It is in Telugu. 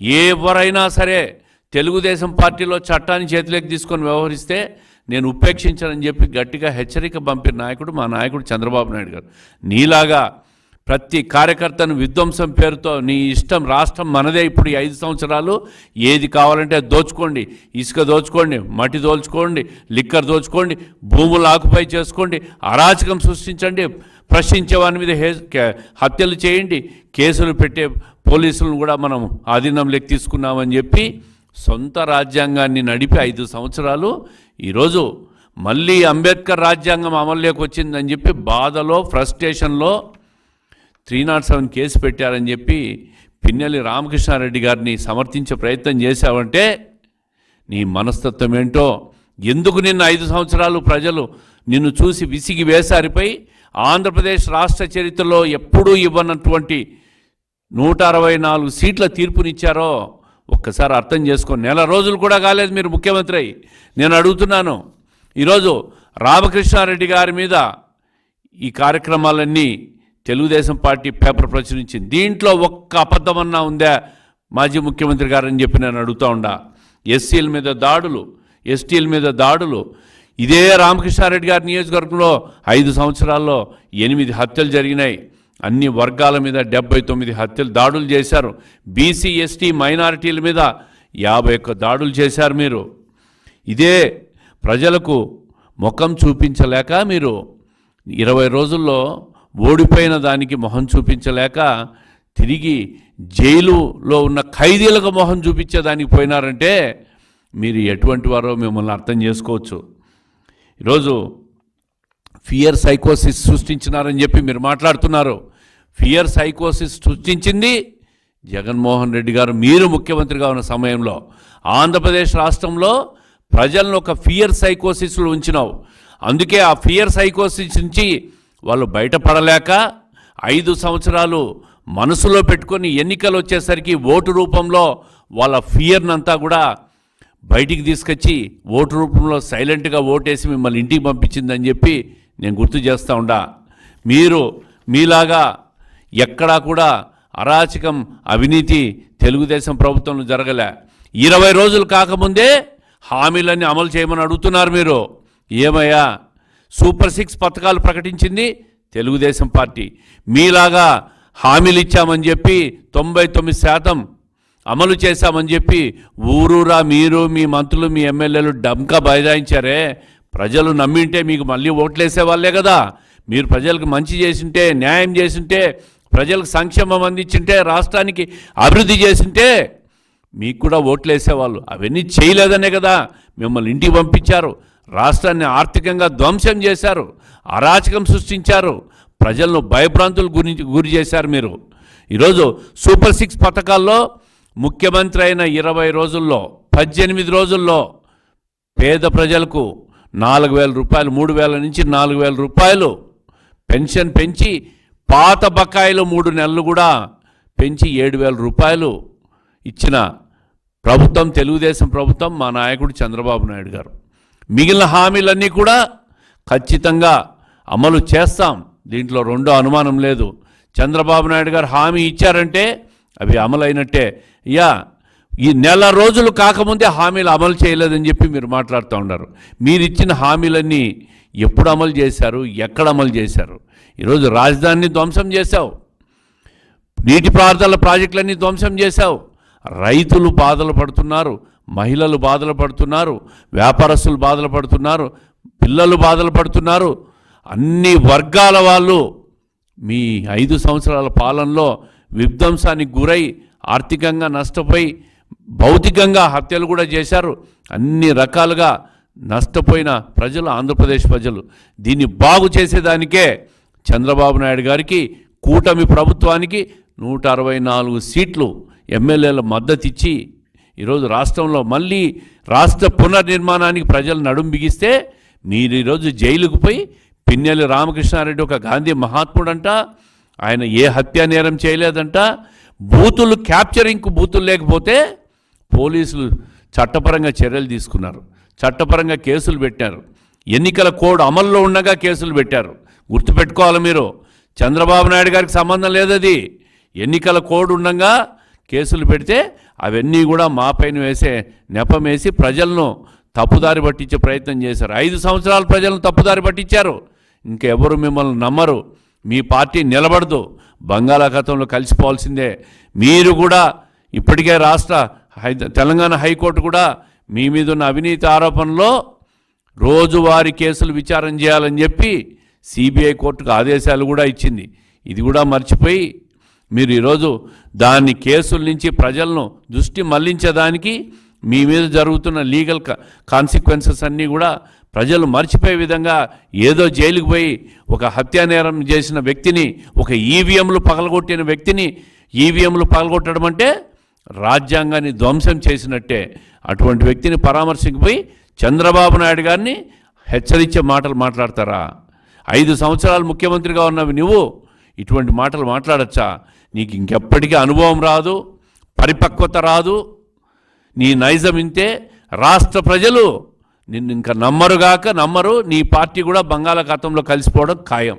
ఎవరైనా సరే తెలుగుదేశం పార్టీలో చట్టాన్ని చేతిలోకి తీసుకొని వ్యవహరిస్తే నేను ఉపేక్షించనని చెప్పి గట్టిగా హెచ్చరిక పంపిన నాయకుడు మా నాయకుడు చంద్రబాబు నాయుడు గారు. నీలాగా ప్రతి కార్యకర్తను విధ్వంసం పేరుతో నీ ఇష్టం రాష్ట్రం మనదే ఇప్పుడు ఐదు సంవత్సరాలు. ఏది కావాలంటే అది దోచుకోండి. ఇసుక దోచుకోండి మట్టి దోచుకోండి లిక్కర్ దోచుకోండి భూములు ఆకుపై చేసుకోండి అరాచకం సృష్టించండి ప్రశ్నించే వాని మీద హే కే- హత్యలు చేయండి కేసులు పెట్టే పోలీసులను కూడా మనం ఆధీనంలోకి తీసుకున్నామని చెప్పి సొంత రాజ్యాంగాన్ని నడిపి ఐదు సంవత్సరాలు. ఈరోజు మళ్ళీ అంబేద్కర్ రాజ్యాంగం అమల్లోకి వచ్చిందని చెప్పి బాధలో ఫ్రస్ట్రేషన్లో త్రీ నాట్ సెవెన్ కేసు పెట్టారని చెప్పి పిన్నెల్లి రామకృష్ణారెడ్డి గారిని సమర్థించే ప్రయత్నం చేశావంటే నీ మనస్తత్వం ఏంటో? ఎందుకు నిన్న ఐదు సంవత్సరాలు ప్రజలు నిన్ను చూసి విసిగి వేసారిపై? ఆంధ్రప్రదేశ్ రాష్ట్ర చరిత్రలో ఎప్పుడూ ఇవ్వనటువంటి నూట అరవై నాలుగు సీట్ల తీర్పునిచ్చారో ఒక్కసారి అర్థం చేసుకో. నెల రోజులు కూడా కాలేదు మీరు ముఖ్యమంత్రి. అయ్యి నేను అడుగుతున్నాను. ఈరోజు రామకృష్ణారెడ్డి గారి మీద ఈ కార్యక్రమాలన్నీ తెలుగుదేశం పార్టీ పేపర్ ప్రచురించింది. దీంట్లో ఒక్క అబద్ధమన్నా ఉందా? మాజీ ముఖ్యమంత్రి గారు అని చెప్పి నేను అడుగుతా ఉండా. ఎస్సీల మీద దాడులు ఎస్టీల మీద దాడులు. ఇదే రామకృష్ణారెడ్డి గారి నియోజకవర్గంలో ఐదు సంవత్సరాల్లో ఎనిమిది హత్యలు జరిగినాయి. అన్ని వర్గాల మీద డెబ్బై తొమ్మిది హత్యలు దాడులు చేశారు. బీసీ ఎస్టీ మైనారిటీల మీద యాభై ఒక్క దాడులు చేశారు మీరు. ఇదే ప్రజలకు ముఖం చూపించలేక మీరు ఇరవై రోజుల్లో ఓడిపోయిన దానికి మొహం చూపించలేక తిరిగి జైలులో ఉన్న ఖైదీలకు మొహం చూపించేదానికి పోయినారంటే మీరు ఎటువంటి వారో మిమ్మల్ని అర్థం చేసుకోవచ్చు. ఈరోజు ఫియర్ సైకోసిస్ సృష్టించినారని చెప్పి మీరు మాట్లాడుతున్నారు. ఫియర్ సైకోసిస్ సృష్టించింది జగన్మోహన్ రెడ్డి గారు. మీరు ముఖ్యమంత్రిగా ఉన్న సమయంలో ఆంధ్రప్రదేశ్ రాష్ట్రంలో ప్రజలను ఒక ఫియర్ సైకోసిస్లో ఉంచినావు. అందుకే ఆ ఫియర్ సైకోసిస్ నుంచి వాళ్ళు బయటపడలేక ఐదు సంవత్సరాలు మనసులో పెట్టుకొని ఎన్నికలు వచ్చేసరికి ఓటు రూపంలో వాళ్ళ ఫియర్నంతా కూడా బయటికి తీసుకొచ్చి ఓటు రూపంలో సైలెంట్గా ఓటేసి మిమ్మల్ని ఇంటికి పంపించిందని చెప్పి నేను గుర్తు చేస్తూ ఉండా. మీరు మీలాగా ఎక్కడా కూడా అరాచకం అవినీతి తెలుగుదేశం ప్రభుత్వంలో జరగలే. ఇరవై రోజులు కాకముందే హామీలన్నీ అమలు చేయమని అడుగుతున్నారు మీరు. ఏమయ్యా? సూపర్ సిక్స్ పథకాలు ప్రకటించింది తెలుగుదేశం పార్టీ. మీలాగా హామీలు ఇచ్చామని చెప్పి తొంభై తొమ్మిది శాతం అమలు చేశామని చెప్పి ఊరూరా మీరు మీ మంత్రులు మీ ఎమ్మెల్యేలు డంకా బైదాయించారే ప్రజలు నమ్మింటే మీకు మళ్ళీ ఓట్లేసే వాళ్ళే కదా. మీరు ప్రజలకు మంచి చేసింటే న్యాయం చేసింటే ప్రజలకు సంక్షేమం అందించింటే రాష్ట్రానికి అభివృద్ధి చేసింటే మీకు కూడా ఓట్లు వేసేవాళ్ళు అవన్నీ చేయలేదనే కదా. మిమ్మల్ని ఇంటికి పంపించారు. రాష్ట్రాన్ని ఆర్థికంగా ధ్వంసం చేశారు. అరాచకం సృష్టించారు. ప్రజలను భయభ్రాంతులు గురించి గురి చేశారు మీరు. ఈరోజు సూపర్ సిక్స్ పథకాల్లో ముఖ్యమంత్రి అయిన ఇరవై రోజుల్లో పద్దెనిమిది రోజుల్లో పేద ప్రజలకు నాలుగు వేల రూపాయలు మూడు వేల నుంచి నాలుగు వేల రూపాయలు. పెన్షన్ పెంచి పాత బకాయిలు మూడు నెలలు కూడా పెంచి ఏడు వేల రూపాయలు ఇచ్చిన ప్రభుత్వం తెలుగుదేశం ప్రభుత్వం మా నాయకుడు చంద్రబాబు నాయుడు గారు. మిగిలిన హామీలన్నీ కూడా ఖచ్చితంగా అమలు చేస్తాం. దీంట్లో రెండో అనుమానం లేదు. చంద్రబాబు నాయుడు గారు హామీ ఇచ్చారంటే అవి అమలైనట్టే. అయ్యా ఈ నెల రోజులు కాకముందే హామీలు అమలు చేయలేదని చెప్పి మీరు మాట్లాడుతూ ఉన్నారు. మీరు ఇచ్చిన హామీలన్నీ ఎప్పుడు అమలు చేశారు? ఎక్కడ అమలు చేశారు? ఈరోజు రాజధానిని ధ్వంసం చేశావు. నీటిపారుదల ప్రాజెక్టులన్నీ ధ్వంసం చేశావు. రైతులు బాధలు పడుతున్నారు మహిళలు బాధలు పడుతున్నారు వ్యాపారస్తులు బాధలు పడుతున్నారు పిల్లలు బాధలు పడుతున్నారు. అన్ని వర్గాల వాళ్ళు మీ ఐదు సంవత్సరాల పాలనలో విధ్వంసానికి గురై ఆర్థికంగా నష్టపోయి భౌతికంగా హత్యలు కూడా చేశారు. అన్ని రకాలుగా నష్టపోయిన ప్రజలు ఆంధ్రప్రదేశ్ ప్రజలు. దీన్ని బాగు చేసేదానికే చంద్రబాబు నాయుడు గారికి కూటమి ప్రభుత్వానికి నూట అరవై నాలుగు సీట్లు ఎమ్మెల్యేల మద్దతు ఇచ్చి ఈరోజు రాష్ట్రంలో మళ్ళీ రాష్ట్ర పునర్నిర్మాణానికి ప్రజలు నడుం బిగిస్తే మీరు ఈరోజు జైలుకు పోయి పిన్నెల్లి రామకృష్ణారెడ్డి ఒక గాంధీ మహాత్ముడంట ఆయన ఏ హత్యా నేరం చేయలేదంట బూతులు క్యాప్చరింగ్కు బూతులు లేకపోతే పోలీసులు చట్టపరంగా చర్యలు తీసుకున్నారు. చట్టపరంగా కేసులు పెట్టారు. ఎన్నికల కోడ్ అమల్లో ఉండగా కేసులు పెట్టారు. గుర్తుపెట్టుకోవాలి మీరు. చంద్రబాబు నాయుడు గారికి సంబంధం లేదది. ఎన్నికల కోడ్ ఉండగా కేసులు పెడితే అవన్నీ కూడా మా పైన వేసే నెపం వేసి ప్రజలను తప్పుదారి పట్టించే ప్రయత్నం చేశారు. ఐదు సంవత్సరాలు ప్రజలను తప్పుదారి పట్టించారు. ఇంకెవరు మిమ్మల్ని నమ్మరు. మీ పార్టీ నిలబడదు. బంగాళాఖాతంలో కలిసిపోవాల్సిందే. మీరు కూడా ఇప్పటికే రాష్ట్ర తెలంగాణ హైకోర్టు కూడా మీ మీద ఉన్న అవినీతి ఆరోపణలో రోజువారీ కేసులు విచారణ చేయాలని చెప్పి సిబిఐ కోర్టుకు ఆదేశాలు కూడా ఇచ్చింది. ఇది కూడా మర్చిపోయి మీరు ఈరోజు దాన్ని కేసుల నుంచి ప్రజలను దృష్టి మళ్ళించేదానికి మీ మీద జరుగుతున్న లీగల్ కాన్సిక్వెన్సెస్ అన్నీ కూడా ప్రజలు మర్చిపోయే విధంగా ఏదో జైలుకు పోయి ఒక హత్యా నేరం చేసిన వ్యక్తిని ఒక ఈవీఎంలు పగలగొట్టిన వ్యక్తిని ఈవీఎంలు పగలగొట్టడం అంటే రాజ్యాంగాన్ని ధ్వంసం చేసినట్టే అటువంటి వ్యక్తిని పరామర్శించిపోయి చంద్రబాబు నాయుడు గారిని హెచ్చరించే మాటలు మాట్లాడతారా? ఐదు సంవత్సరాలు ముఖ్యమంత్రిగా ఉన్నవి నువ్వు. ఇటువంటి మాటలు మాట్లాడచ్చా? నీకు ఇంకెప్పటికీ అనుభవం రాదు పరిపక్వత రాదు. నీ నైజం ఇంతే. రాష్ట్ర ప్రజలు నిన్ను ఇంకా నమ్మరుగాక నమ్మరు. నీ పార్టీ కూడా బంగాళాఖాతంలో కలిసిపోవడం ఖాయం.